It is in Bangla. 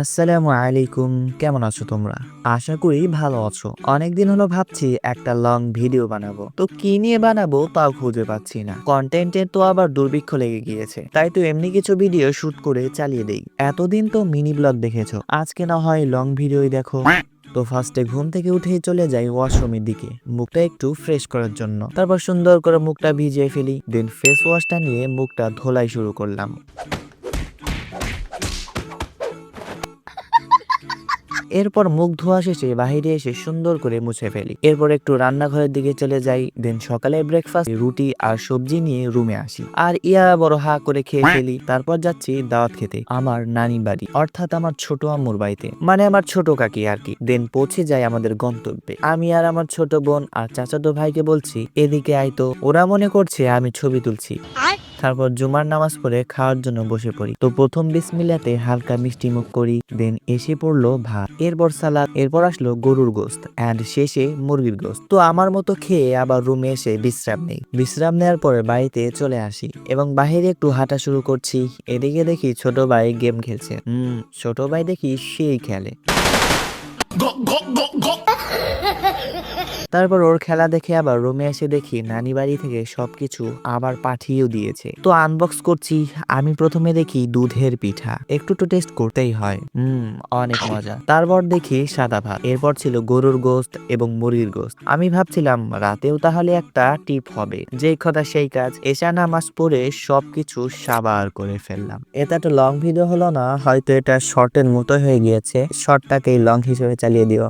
আসসালামু আলাইকুম, কেমন আছো তোমরা? আশা করি ভালো আছো। অনেকদিন হলো ভাবছি একটা লং ভিডিও বানাবো। তো কি নিয়ে বানাবো তাও খুঁজে পাচ্ছি না। কন্টেন্টের তো আবার দুর্ভিক্ষ লেগে গিয়েছে। তাই তো এমনি কিছু ভিডিও শুট করে চালিয়ে দেই। এতদিন তো মিনি ব্লগ দেখেছ। আজকে না হয় লং ভিডিওই দেখো। তো ফার্স্টে ঘুম থেকে উঠেই চলে যাই ওয়াশরুমের দিকে। মুখটা একটু ফ্রেশ করার জন্য। তারপর সুন্দর করে মুখটা ভিজিয়ে ফেলি। দেন ফেস ওয়াশটা নিয়ে মুখটা ধোলাই শুরু করলাম। এরপর মুখ ধোয়া শেষে বাহিরে এসে সুন্দর করে মুছে ফেলি। এরপর একটু রান্নাঘরের দিকে চলে যাই, দেন সকালে ব্রেকফাস্ট রুটি আর সবজি নিয়ে রুমে আসি। আর ইয়া বড় হা করে খেয়ে ফেলি, তারপর যাচ্ছি দাওয়াত খেতে আমার নানি বাড়ি, অর্থাৎ আমার ছোট আম্মুর বাড়িতে। মানে আমার ছোট কাকি আর কি। দেন পৌঁছে যাই আমাদের গন্তব্যে। আমি আর আমার ছোট বোন আর চাচাতো ভাইকে বলছি, এদিকে আইতো ওরা মনে করছে আমি ছবি তুলছি। তারপর জুমার নামাজ পড়ে খাওয়ার জন্য বসে পড়ি। তো প্রথম বিসমিল্লাতে হালকা মিষ্টি মুখ করি দেন এসে পড়ল ভাত। এরপর সালাদ, এরপর আসলো গরুর গোস্ত অ্যান্ড শেষে মুরগির গোস্ত। তো আমার মতো খেয়ে আবার রুমে এসে বিশ্রাম নেই। বিশ্রাম নেওয়ার পরে বাড়িতে চলে আসি এবং বাইরে একটু হাঁটা শুরু করছি। এদিকে দেখি ছোট ভাই গেম খেলছে। হুম, ছোট ভাই দেখি সেই খেলে। তারপর ওর খেলা দেখে আবার রুমে এসে দেখি নানি বাড়ি থেকে সবকিছু আবার পাঠিয়েও দিয়েছে। তো আনবক্স করছি, আমি প্রথমে দেখি দুধের পিঠা। একটু তো টেস্ট করতেই হয়। হুম, অনেক মজা। তারপর দেখি সাদা ভাত। এরপর ছিল গরুর গোস্ত এবং মুরগির গোস্ত। আমি ভাবছিলাম রাতেও তাহলে একটা টিপ হবে। যেই কথা সেই কাজ। এশা নামাজ পড়ে সবকিছু সাবার করে ফেললাম। এটা একটা লং ভিডিও হলো না, হয়তো এটা শর্টের মতো হয়ে গিয়েছে। শর্টটাকেই লং হিসেবে চালিয়ে দিও।